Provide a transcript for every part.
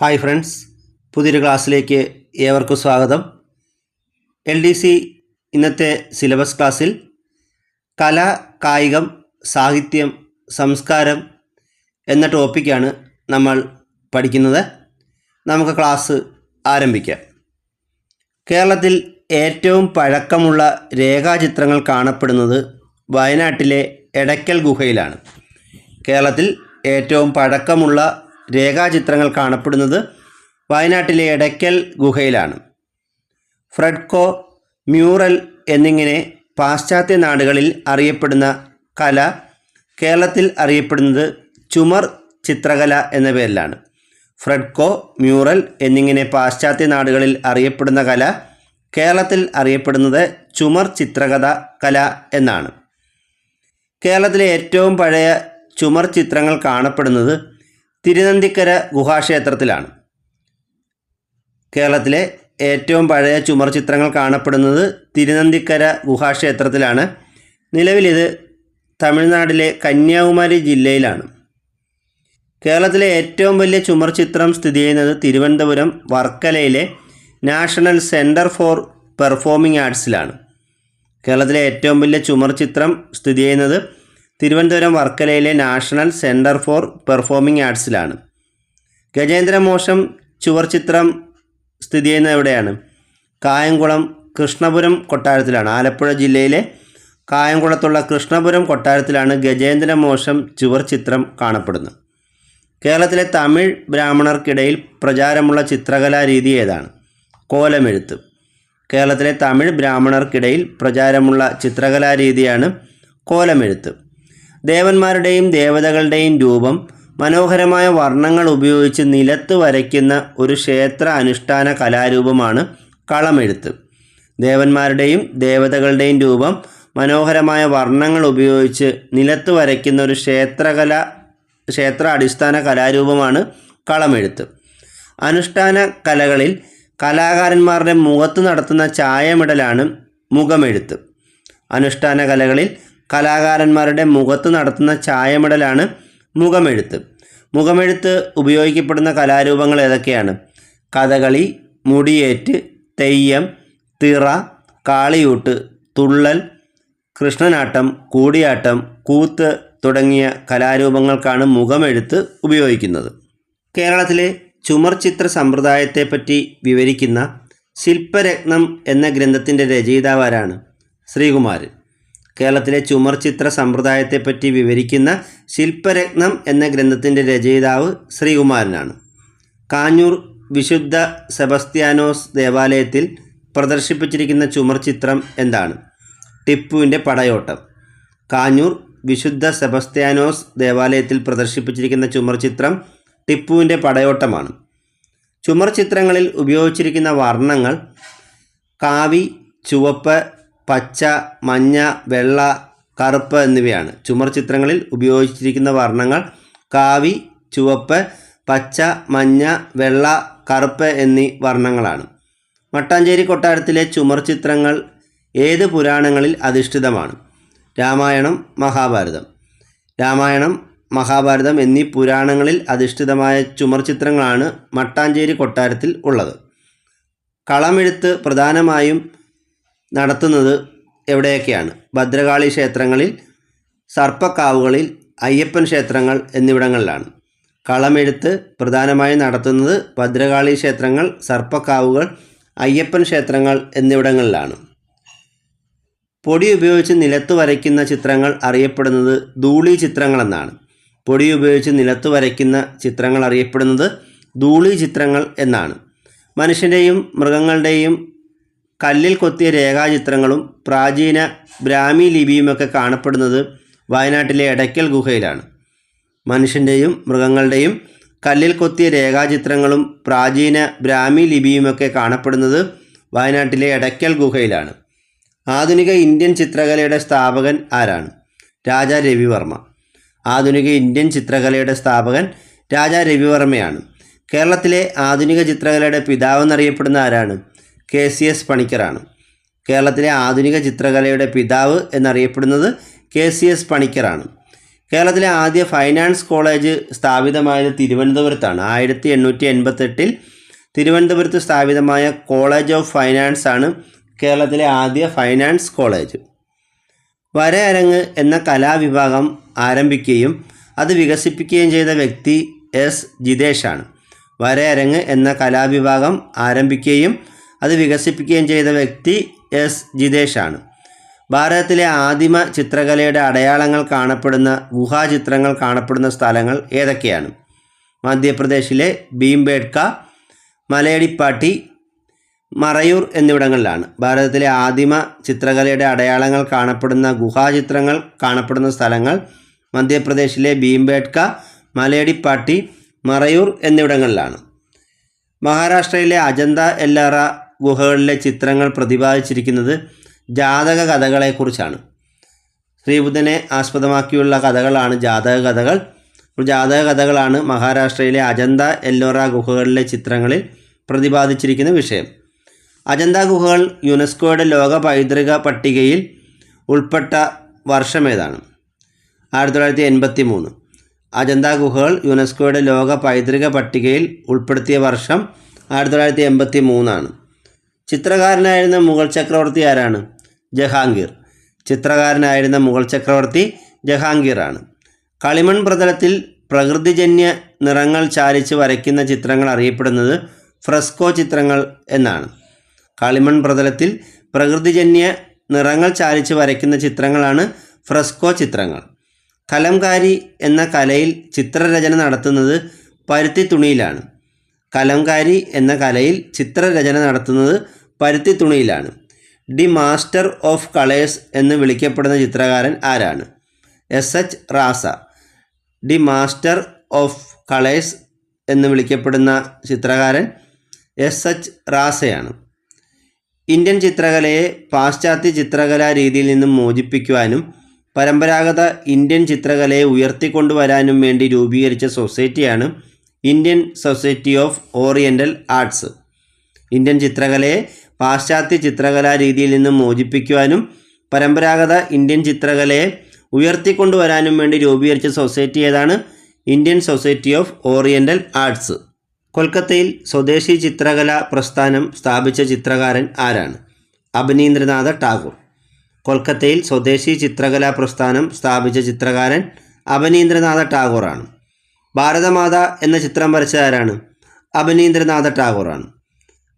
Hi friends പുതിയൊരു ക്ലാസ്സിലേക്ക് ഏവർക്കും സ്വാഗതം. എൽ ഡി സി ഇന്നത്തെ സിലബസ് ക്ലാസ്സിൽ കല കായികം സാഹിത്യം സംസ്കാരം എന്ന ടോപ്പിക്കാണ് നമ്മൾ പഠിക്കുന്നത്. നമുക്ക് ക്ലാസ് ആരംഭിക്കാം. കേരളത്തിൽ ഏറ്റവും പഴക്കമുള്ള രേഖാചിത്രങ്ങൾ കാണപ്പെടുന്നത് വയനാട്ടിലെ എടയ്ക്കൽ ഗുഹയിലാണ്. കേരളത്തിൽ ഏറ്റവും പഴക്കമുള്ള രേഖാചിത്രങ്ങൾ കാണപ്പെടുന്നത് വയനാട്ടിലെ എടയ്ക്കൽ ഗുഹയിലാണ്. ഫ്രെഡ്കോ മ്യൂറൽ എന്നിങ്ങനെ പാശ്ചാത്യ നാടുകളിൽ അറിയപ്പെടുന്ന കല കേരളത്തിൽ അറിയപ്പെടുന്നത് ചുമർ ചിത്രകല എന്ന പേരിലാണ്. ഫ്രെഡ്കോ മ്യൂറൽ എന്നിങ്ങനെ പാശ്ചാത്യ നാടുകളിൽ അറിയപ്പെടുന്ന കല കേരളത്തിൽ അറിയപ്പെടുന്നത് ചുമർ ചിത്രകഥ കല എന്നാണ്. കേരളത്തിലെ ഏറ്റവും പഴയ ചുമർ ചിത്രങ്ങൾ കാണപ്പെടുന്നത് തിരുനന്തിക്കര ഗുഹാക്ഷേത്രത്തിലാണ്. കേരളത്തിലെ ഏറ്റവും പഴയ ചുമർ ചിത്രങ്ങൾ കാണപ്പെടുന്നത് തിരുനന്തിക്കര ഗുഹാക്ഷേത്രത്തിലാണ്. നിലവിലിത് തമിഴ്നാട്ടിലെ കന്യാകുമാരി ജില്ലയിലാണ്. കേരളത്തിലെ ഏറ്റവും വലിയ ചുമർ ചിത്രം സ്ഥിതി ചെയ്യുന്നത് തിരുവനന്തപുരം വർക്കലയിലെ നാഷണൽ സെന്റർ ഫോർ പെർഫോമിംഗ് ആർട്സിലാണ്. കേരളത്തിലെ ഏറ്റവും വലിയ ചുമർ ചിത്രം സ്ഥിതി ചെയ്യുന്നത് തിരുവനന്തപുരം വർക്കലയിലെ നാഷണൽ സെന്റർ ഫോർ പെർഫോമിംഗ് ആർട്സിലാണ്. ഗജേന്ദ്രമോശം ചുവർ ചിത്രം സ്ഥിതി ചെയ്യുന്നത് എവിടെയാണ്? കായംകുളം കൃഷ്ണപുരം കൊട്ടാരത്തിലാണ്. ആലപ്പുഴ ജില്ലയിലെ കായംകുളത്തുള്ള കൃഷ്ണപുരം കൊട്ടാരത്തിലാണ് ഗജേന്ദ്രമോശം ചുവർ ചിത്രം കാണപ്പെടുന്നത്. കേരളത്തിലെ തമിഴ് ബ്രാഹ്മണർക്കിടയിൽ പ്രചാരമുള്ള ചിത്രകലാ രീതി ഏതാണ്? കോലമെഴുത്ത്. കേരളത്തിലെ തമിഴ് ബ്രാഹ്മണർക്കിടയിൽ പ്രചാരമുള്ള ചിത്രകലാ രീതിയാണ് കോലമെഴുത്ത്. ദേവന്മാരുടെയും ദേവതകളുടെയും രൂപം മനോഹരമായ വർണങ്ങൾ ഉപയോഗിച്ച് നിലത്ത് വരയ്ക്കുന്ന ഒരു ക്ഷേത്ര അനുഷ്ഠാന കലാരൂപമാണ് കളമെഴുത്ത്. ദേവന്മാരുടെയും ദേവതകളുടെയും രൂപം മനോഹരമായ വർണങ്ങൾ ഉപയോഗിച്ച് നിലത്ത് വരയ്ക്കുന്ന ഒരു ക്ഷേത്രകല ക്ഷേത്ര അടിസ്ഥാന കലാരൂപമാണ് കളമെഴുത്ത്. അനുഷ്ഠാന കലകളിൽ കലാകാരന്മാരുടെ മുഖത്ത് നടത്തുന്ന ചായമിടലാണ് മുഖമെഴുത്ത്. അനുഷ്ഠാന കലകളിൽ കലാകാരന്മാരുടെ മുഖത്ത് നടത്തുന്ന ചായമിടലാണ് മുഖമെഴുത്ത്. മുഖമെഴുത്ത് ഉപയോഗിക്കപ്പെടുന്ന കലാരൂപങ്ങൾ ഏതൊക്കെയാണ്? കഥകളി മുടിയേറ്റ് തെയ്യം തിറ കാളിയൂട്ട് തുള്ളൽ കൃഷ്ണനാട്ടം കൂടിയാട്ടം കൂത്ത് തുടങ്ങിയ കലാരൂപങ്ങൾക്കാണ് മുഖമെഴുത്ത് ഉപയോഗിക്കുന്നത്. കേരളത്തിലെ ചുമർ ചിത്ര സമ്പ്രദായത്തെപ്പറ്റി വിവരിക്കുന്ന ശില്പരത്നം എന്ന ഗ്രന്ഥത്തിന്റെ രചയിതാവാരാണ് ശ്രീകുമാരൻ. കേരളത്തിലെ ചുമർ ചിത്ര സമ്പ്രദായത്തെപ്പറ്റി വിവരിക്കുന്ന ശില്പരത്നം എന്ന ഗ്രന്ഥത്തിന്റെ രചയിതാവ് ശ്രീകുമാരനാണ്. കാഞ്ഞൂർ വിശുദ്ധ സെബസ്ത്യാനോസ് ദേവാലയത്തിൽ പ്രദർശിപ്പിച്ചിരിക്കുന്ന ചുമർ ചിത്രം എന്താണ്? ടിപ്പുവിന്റെ പടയോട്ടം. കാഞ്ഞൂർ വിശുദ്ധ സെബസ്ത്യാനോസ് ദേവാലയത്തിൽ പ്രദർശിപ്പിച്ചിരിക്കുന്ന ചുമർ ചിത്രം ടിപ്പുവിന്റെ പടയോട്ടമാണ്. ചുമർ ചിത്രങ്ങളിൽ ഉപയോഗിച്ചിരിക്കുന്ന വർണങ്ങൾ കാവി ചുവപ്പ് പച്ച മഞ്ഞ വെള്ള കറുപ്പ് എന്നിവയാണ്. ചുമർ ചിത്രങ്ങളിൽ ഉപയോഗിച്ചിരിക്കുന്ന വർണങ്ങൾ കാവി ചുവപ്പ് പച്ച മഞ്ഞ വെള്ള കറുപ്പ് എന്നീ വർണങ്ങളാണ്. മട്ടാഞ്ചേരി കൊട്ടാരത്തിലെ ചുമർ ചിത്രങ്ങൾ ഏത് പുരാണങ്ങളിൽ അധിഷ്ഠിതമാണ്? രാമായണം മഹാഭാരതം. രാമായണം മഹാഭാരതം എന്നീ പുരാണങ്ങളിൽ അധിഷ്ഠിതമായ ചുമർ ചിത്രങ്ങളാണ് മട്ടാഞ്ചേരി കൊട്ടാരത്തിൽ ഉള്ളത്. കളമെഴുത്ത് പ്രധാനമായും നടത്തുന്നത് എവിടെയൊക്കെയാണ്? ഭദ്രകാളി ക്ഷേത്രങ്ങളിൽ സർപ്പക്കാവുകളിൽ അയ്യപ്പൻ ക്ഷേത്രങ്ങൾ എന്നിവിടങ്ങളിലാണ്. കളമെഴുത്ത് പ്രധാനമായും നടത്തുന്നത് ഭദ്രകാളി ക്ഷേത്രങ്ങൾ സർപ്പക്കാവുകൾ അയ്യപ്പൻ ക്ഷേത്രങ്ങൾ എന്നിവിടങ്ങളിലാണ്. പൊടി ഉപയോഗിച്ച് നിലത്ത് വരയ്ക്കുന്ന ചിത്രങ്ങൾ അറിയപ്പെടുന്നത് ധൂളി ചിത്രങ്ങളെന്നാണ്. പൊടി ഉപയോഗിച്ച് നിലത്ത് വരയ്ക്കുന്ന ചിത്രങ്ങൾ അറിയപ്പെടുന്നത് ധൂളി ചിത്രങ്ങൾ എന്നാണ്. മനുഷ്യന്റെയും മൃഗങ്ങളുടെയും കല്ലിൽ കൊത്തിയ രേഖാചിത്രങ്ങളും പ്രാചീന ബ്രാഹ്മി ലിപിയുമൊക്കെ കാണപ്പെടുന്നത് വയനാട്ടിലെ എടയ്ക്കൽ ഗുഹയിലാണ്. മനുഷ്യന്റെയും മൃഗങ്ങളുടെയും കല്ലിൽ കൊത്തിയ രേഖാചിത്രങ്ങളും പ്രാചീന ബ്രാഹ്മി ലിപിയുമൊക്കെ കാണപ്പെടുന്നത് വയനാട്ടിലെ എടയ്ക്കൽ ഗുഹയിലാണ്. ആധുനിക ഇന്ത്യൻ ചിത്രകലയുടെ സ്ഥാപകൻ ആരാണ്? രാജാ രവിവർമ്മ. ആധുനിക ഇന്ത്യൻ ചിത്രകലയുടെ സ്ഥാപകൻ രാജാ രവിവർമ്മയാണ്. കേരളത്തിലെ ആധുനിക ചിത്രകലയുടെ പിതാവെന്നറിയപ്പെടുന്ന ആരാണ്? കെ സി എസ് പണിക്കറാണ് കേരളത്തിലെ ആധുനിക ചിത്രകലയുടെ പിതാവ് എന്നറിയപ്പെടുന്നത് കെ സി എസ് പണിക്കറാണ് കേരളത്തിലെ ആദ്യ ഫൈനാൻസ് കോളേജ് സ്ഥാപിതമായത് തിരുവനന്തപുരത്താണ്. ആയിരത്തി എണ്ണൂറ്റി എൺപത്തെട്ടിൽ തിരുവനന്തപുരത്ത് സ്ഥാപിതമായ കോളേജ് ഓഫ് ഫൈനാൻസ് ആണ് കേരളത്തിലെ ആദ്യ ഫൈനാൻസ് കോളേജ്. വരയരങ്ങ് എന്ന കലാവിഭാഗം ആരംഭിക്കുകയും അത് വികസിപ്പിക്കുകയും ചെയ്ത വ്യക്തി എസ് ജിതേഷാണ്. വരയരങ്ങ് എന്ന കലാവിഭാഗം ആരംഭിക്കുകയും അത് വികസിപ്പിക്കുകയും ചെയ്ത വ്യക്തി എസ്. ജിതേഷാണ്. ഭാരതത്തിലെ ആദിമ ചിത്രകലയുടെ അടയാളങ്ങൾ കാണപ്പെടുന്ന ഗുഹാചിത്രങ്ങൾ കാണപ്പെടുന്ന സ്ഥലങ്ങൾ ഏതൊക്കെയാണ്? മധ്യപ്രദേശിലെ ഭീംബേഡ്ക മലയടിപ്പാട്ടി മറയൂർ എന്നിവിടങ്ങളിലാണ്. ഭാരതത്തിലെ ആദിമ ചിത്രകലയുടെ അടയാളങ്ങൾ കാണപ്പെടുന്ന ഗുഹാചിത്രങ്ങൾ കാണപ്പെടുന്ന സ്ഥലങ്ങൾ മധ്യപ്രദേശിലെ ഭീംബേഡ്ക മലയടിപ്പാട്ടി മറയൂർ എന്നിവിടങ്ങളിലാണ്. മഹാരാഷ്ട്രയിലെ അജന്ത എല്ലറ ഗുഹകളിലെ ചിത്രങ്ങൾ പ്രതിപാദിച്ചിരിക്കുന്നത് ജാതക കഥകളെക്കുറിച്ചാണ്. ശ്രീബുദ്ധനെ ആസ്പദമാക്കിയുള്ള കഥകളാണ് ജാതക കഥകൾ. ജാതക കഥകളാണ് മഹാരാഷ്ട്രയിലെ അജന്ത എല്ലോറ ഗുഹകളിലെ ചിത്രങ്ങളിൽ പ്രതിപാദിച്ചിരിക്കുന്ന വിഷയം. അജന്ത ഗുഹകൾ യുനെസ്കോയുടെ ലോക പൈതൃക പട്ടികയിൽ ഉൾപ്പെട്ട വർഷമേതാണ് ആയിരത്തി തൊള്ളായിരത്തി എൺപത്തി മൂന്ന് അജന്ത ഗുഹകൾ യുനെസ്കോയുടെ ലോക പൈതൃക പട്ടികയിൽ ഉൾപ്പെടുത്തിയ വർഷം ആയിരത്തി തൊള്ളായിരത്തി എൺപത്തി മൂന്നാണ് ചിത്രകാരനായിരുന്ന മുഗൾ ചക്രവർത്തി ആരാണ്? ജഹാംഗീർ. ചിത്രകാരനായിരുന്ന മുഗൾ ചക്രവർത്തി ജഹാംഗീറാണ്. കളിമൺ പ്രതലത്തിൽ പ്രകൃതിജന്യ നിറങ്ങൾ ചാലിച്ച് വരയ്ക്കുന്ന ചിത്രങ്ങൾ അറിയപ്പെടുന്നത് ഫ്രെസ്കോ ചിത്രങ്ങൾ എന്നാണ്. കളിമൺ പ്രതലത്തിൽ പ്രകൃതിജന്യ നിറങ്ങൾ ചാലിച്ച് വരയ്ക്കുന്ന ചിത്രങ്ങളാണ് ഫ്രെസ്കോ ചിത്രങ്ങൾ. കലംകാരി എന്ന കലയിൽ ചിത്രരചന നടത്തുന്നത് പരുത്തി തുണിയിലാണ് കലംകാരി എന്ന കലയിൽ ചിത്രരചന നടത്തുന്നത് പരുത്തി തുണിയിലാണ് ദി മാസ്റ്റർ ഓഫ് കളേഴ്സ് എന്ന് വിളിക്കപ്പെടുന്ന ചിത്രകാരൻ ആരാണ്? S. H. Raza. The master of colours എന്ന് വിളിക്കപ്പെടുന്ന ചിത്രകാരൻ എസ്. എച്ച്. റാസയാണ്. ഇന്ത്യൻ ചിത്രകലയെ പാശ്ചാത്യ ചിത്രകലാ രീതിയിൽ നിന്നും മോചിപ്പിക്കുവാനും പരമ്പരാഗത ഇന്ത്യൻ ചിത്രകലയെ ഉയർത്തിക്കൊണ്ടുവരാനും വേണ്ടി രൂപീകരിച്ച സൊസൈറ്റിയാണ് Indian society of oriental arts. Indian ചിത്രകലയെ പാശ്ചാത്യ ചിത്രകലാ രീതിയിൽ നിന്നും മോചിപ്പിക്കുവാനും പരമ്പരാഗത ഇന്ത്യൻ ചിത്രകലയെ ഉയർത്തിക്കൊണ്ടുവരാനും വേണ്ടി രൂപീകരിച്ച സൊസൈറ്റി ഏതാണ്? Indian society of oriental arts. കൊൽക്കത്തയിൽ സ്വദേശി ചിത്രകലാ പ്രസ്ഥാനം സ്ഥാപിച്ച ചിത്രകാരൻ ആരാണ്? അഭിനീന്ദ്രനാഥ ടാഗോർ. കൊൽക്കത്തയിൽ സ്വദേശി ചിത്രകലാ പ്രസ്ഥാനം സ്ഥാപിച്ച ചിത്രകാരൻ അഭിനീന്ദ്രനാഥ ടാഗോറാണ്. ഭാരതമാത എന്ന ചിത്രം വരച്ചത് ആരാണ്? അഭിനീന്ദ്രനാഥ ടാഗോറാണ്.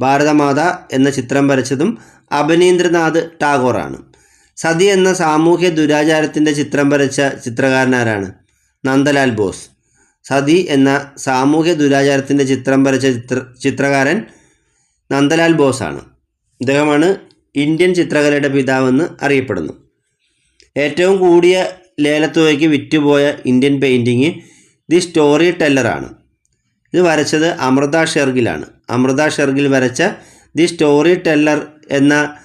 ഭാരതമാത എന്ന ചിത്രം വരച്ചതും അഭിനീന്ദ്രനാഥ് ടാഗോറാണ്. സതി എന്ന സാമൂഹ്യ ദുരാചാരത്തിന്റെ ചിത്രം വരച്ച ചിത്രകാരനാരാണ് നന്ദലാൽ ബോസ്. സതി എന്ന സാമൂഹ്യ ദുരാചാരത്തിന്റെ ചിത്രം വരച്ച ചിത്ര ചിത്രകാരൻ നന്ദലാൽ ബോസാണ്. ഇദ്ദേഹമാണ് ഇന്ത്യൻ ചിത്രകലയുടെ പിതാവെന്ന് അറിയപ്പെടുന്നു. ഏറ്റവും കൂടിയ ലേലത്തുകയ്ക്ക് വിറ്റുപോയ ഇന്ത്യൻ പെയിന്റിങ് ദി സ്റ്റോറി ടെല്ലറാണ്. ഇത് വരച്ചത് അമൃത ഷെർഗിലാണ്. അമൃത ഷെർഗിൽ വരച്ച ദി സ്റ്റോറി ടെല്ലർ എന്ന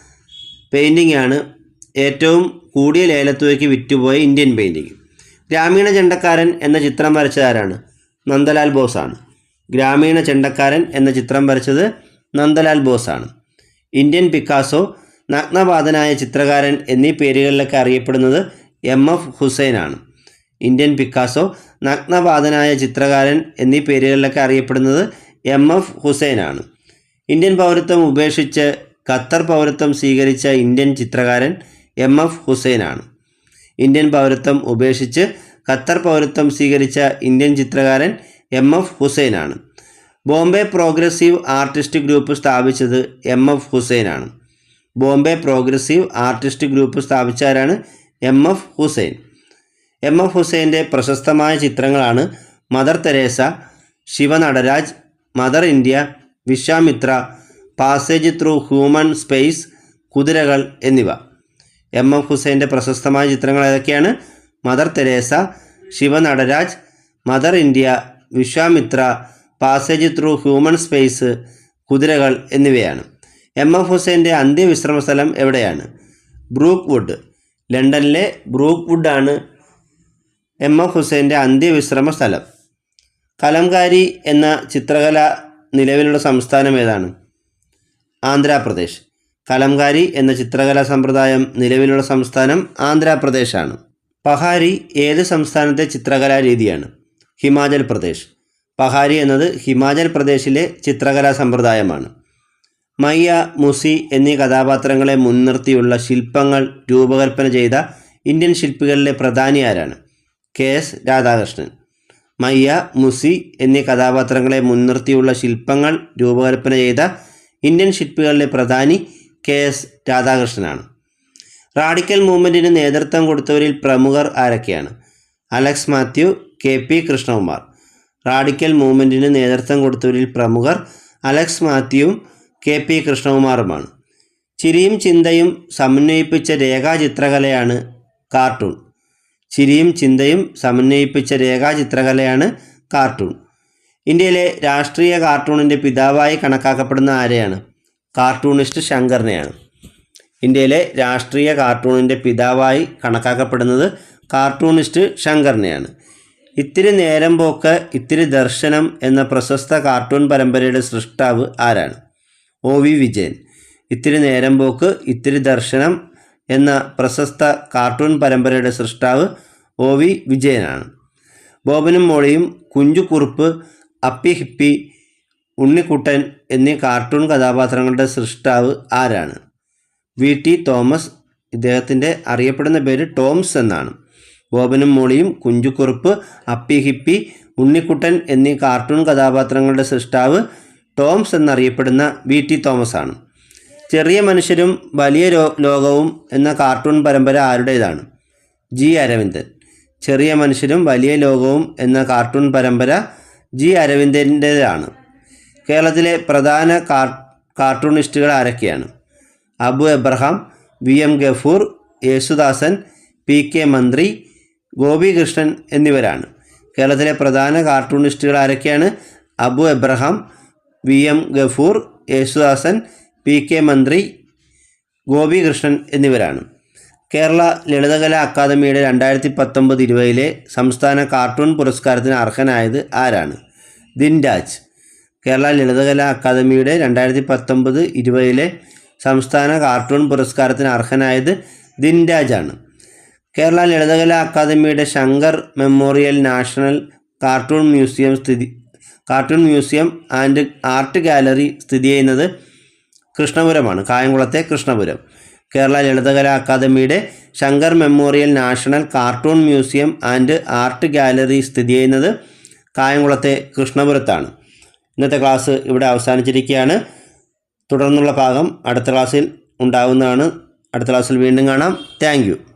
പെയിന്റിംഗ് ആണ് ഏറ്റവും കൂടിയ ലേലത്തുകയ്ക്ക് വിറ്റുപോയ ഇന്ത്യൻ പെയിന്റിങ് ഗ്രാമീണ ചെണ്ടക്കാരൻ എന്ന ചിത്രം വരച്ചതാരാണ്? നന്ദലാൽ ബോസാണ്. ഗ്രാമീണ ചെണ്ടക്കാരൻ എന്ന ചിത്രം വരച്ചത് നന്ദലാൽ ബോസാണ്. ഇന്ത്യൻ പിക്കാസോ നഗ്നപാതനായ ചിത്രകാരൻ എന്നീ പേരുകളിലൊക്കെ അറിയപ്പെടുന്നത് എം എഫ് ഹുസൈനാണ്. ഇന്ത്യൻ പിക്കാസോ നഗ്നപാതനായ ചിത്രകാരൻ എന്നീ പേരുകളിലൊക്കെ അറിയപ്പെടുന്നത് എം എഫ് ഹുസൈനാണ്. ഇന്ത്യൻ പൗരത്വം ഉപേക്ഷിച്ച് ഖത്തർ പൗരത്വം സ്വീകരിച്ച ഇന്ത്യൻ ചിത്രകാരൻ എം എഫ് ഹുസൈനാണ്. ഇന്ത്യൻ പൗരത്വം ഉപേക്ഷിച്ച് ഖത്തർ പൗരത്വം സ്വീകരിച്ച ഇന്ത്യൻ ചിത്രകാരൻ എം എഫ് ഹുസൈനാണ്. ബോംബെ പ്രോഗ്രസീവ് ആർട്ടിസ്റ്റ് ഗ്രൂപ്പ് സ്ഥാപിച്ചത് എം എഫ് ഹുസൈനാണ്. Bombay progressive artist group സ്ഥാപിച്ചവരാണ് M F Hussain. M F ഹുസൈന്റെ പ്രശസ്തമായ ചിത്രങ്ങളാണ് mother Teresa Shiva Nataraj mother India Vishwamitra passage through human space കുതിരകൾ എന്നിവ. എം എം ഹുസൈന്റെ പ്രശസ്തമായ ചിത്രങ്ങൾ ഏതൊക്കെയാണ്? Mother Teresa Shiva Nataraj mother India Vishwamitra passage through human space കുതിരകൾ എന്നിവയാണ്. എം എം ഹുസൈന്റെ അന്ത്യവിശ്രമ സ്ഥലം എവിടെയാണ്? ബ്രൂക്ക് വുഡ് ലണ്ടനിലെ ബ്രൂക്ക് വുഡാണ് എം എം ഹുസൈന്റെ അന്ത്യവിശ്രമ സ്ഥലം കലംകാരി എന്ന ചിത്രകല നിലവിലുള്ള സംസ്ഥാനം ഏതാണ്? ആന്ധ്രാപ്രദേശ്. കലംകാരി എന്ന ചിത്രകലാ സമ്പ്രദായം നിലവിലുള്ള സംസ്ഥാനം ആന്ധ്രാപ്രദേശാണ്. പഹാരി ഏത് സംസ്ഥാനത്തെ ചിത്രകലാ രീതിയാണ്? ഹിമാചൽ പ്രദേശ്. പഹാരി എന്നത് ഹിമാചൽ പ്രദേശിലെ ചിത്രകലാ സമ്പ്രദായമാണ്. മയ്യ മുസി എന്നീ കഥാപാത്രങ്ങളെ മുൻനിർത്തിയുള്ള ശില്പങ്ങൾ രൂപകൽപ്പന ചെയ്ത ഇന്ത്യൻ ശില്പികളിലെ പ്രധാനി ആരാണ്? K S Radhakrishnan. മയ്യ മുസി എന്നീ കഥാപാത്രങ്ങളെ മുൻനിർത്തിയുള്ള ശില്പങ്ങൾ രൂപകൽപ്പന ചെയ്ത ഇന്ത്യൻ ശില്പികളിലെ പ്രധാനി കെ എസ് രാധാകൃഷ്ണനാണ്. റാഡിക്കൽ മൂവ്മെന്റിന് നേതൃത്വം കൊടുത്തവരിൽ പ്രമുഖർ ആരൊക്കെയാണ്? Alex Mathew K P Krishnakumar. Radical മൂവ്മെന്റിന് നേതൃത്വം കൊടുത്തവരിൽ പ്രമുഖർ അലക്സ് മാത്യുവും കെ പി കൃഷ്ണകുമാറുമാണ്. ചിരിയും ചിന്തയും സമന്വയിപ്പിച്ച രേഖാചിത്രകലയാണ് കാർട്ടൂൺ. ചിരിയും ചിന്തയും സമന്വയിപ്പിച്ച രേഖാചിത്രകലയാണ് കാർട്ടൂൺ. ഇന്ത്യയിലെ രാഷ്ട്രീയ കാർട്ടൂണിന്റെ പിതാവായി കണക്കാക്കപ്പെടുന്ന ആരെയാണ്? കാർട്ടൂണിസ്റ്റ് ശങ്കറിനെയാണ്. ഇന്ത്യയിലെ രാഷ്ട്രീയ കാർട്ടൂണിന്റെ പിതാവായി കണക്കാക്കപ്പെടുന്നത് കാർട്ടൂണിസ്റ്റ് ശങ്കറിനെയാണ്. ഇത്തിരി നേരം പോക്ക് ഇത്തിരി ദർശനം എന്ന പ്രശസ്ത കാർട്ടൂൺ പരമ്പരയുടെ സൃഷ്ടാവ് ആരാണ്? O V Vijayan. ഇത്തിരി നേരം പോക്ക് ഇത്തിരി ദർശനം എന്ന പ്രശസ്ത കാർട്ടൂൺ പരമ്പരയുടെ സൃഷ്ടാവ് ഒ വി വിജയനാണ്. ബോബനും മോളിയും കുഞ്ചുകുറുപ്പ് അപ്പി ഹിപ്പി ഉണ്ണിക്കുട്ടൻ എന്നീ കാർട്ടൂൺ കഥാപാത്രങ്ങളുടെ സൃഷ്ടാവ് ആരാണ്? വി. ടി. തോമസ് ഇദ്ദേഹത്തിന്റെ അറിയപ്പെടുന്ന പേര് ടോംസ് എന്നാണ്. ബോബനും മോളിയും കുഞ്ചുകുറുപ്പ് അപ്പി ഹിപ്പി ഉണ്ണിക്കുട്ടൻ എന്നീ കാർട്ടൂൺ കഥാപാത്രങ്ങളുടെ സൃഷ്ടാവ് ടോംസ് എന്നറിയപ്പെടുന്ന വി. ടി. തോമസ് ആണ് ചെറിയ മനുഷ്യരും വലിയ ലോകവും എന്ന കാർട്ടൂൺ പരമ്പര ആരുടേതാണ്? ജി അരവിന്ദൻ. ചെറിയ മനുഷ്യരും വലിയ ലോകവും എന്ന കാർട്ടൂൺ പരമ്പര ജി അരവിന്ദന്റേതാണ് കേരളത്തിലെ പ്രധാന കാർ കാർട്ടൂണിസ്റ്റുകൾ ആരൊക്കെയാണ്? Abu Abraham V M Gafoor Yesudasan P K Manthri Gopikrishnan എന്നിവരാണ്. കേരളത്തിലെ പ്രധാന കാർട്ടൂണിസ്റ്റുകൾ ആരൊക്കെയാണ്? Abu Abraham V M Gafoor Yesudasan P K Manthri Gopikrishnan എന്നിവരാണ്. കേരള ലളിതകലാ അക്കാദമിയുടെ രണ്ടായിരത്തി പത്തൊമ്പത് ഇരുപതിലെ സംസ്ഥാന കാർട്ടൂൺ പുരസ്കാരത്തിന് അർഹനായത് ആരാണ്? ദിൻരാജ്. കേരള ലളിതകലാ അക്കാദമിയുടെ രണ്ടായിരത്തി പത്തൊമ്പത് ഇരുപതിലെ സംസ്ഥാന കാർട്ടൂൺ പുരസ്കാരത്തിന് അർഹനായത് ദിൻരാജാണ്. കേരള ലളിതകലാ അക്കാദമിയുടെ Shankar memorial national cartoon museum സ്ഥിതി cartoon museum and art gallery സ്ഥിതി ചെയ്യുന്നത് കൃഷ്ണപുരമാണ് കായംകുളത്തെ കൃഷ്ണപുരം. കേരള ലളിതകലാ അക്കാദമിയുടെ Shankar memorial national cartoon museum and art gallery സ്ഥിതി ചെയ്യുന്നത് കായംകുളത്തെ കൃഷ്ണപുരത്താണ്. ഇന്നത്തെ ക്ലാസ് ഇവിടെ അവസാനിച്ചിരിക്കുകയാണ്. തുടർന്നുള്ള ഭാഗം അടുത്ത ക്ലാസ്സിൽ ഉണ്ടാകുന്നതാണ് അടുത്ത ക്ലാസ്സിൽ വീണ്ടും കാണാം. താങ്ക്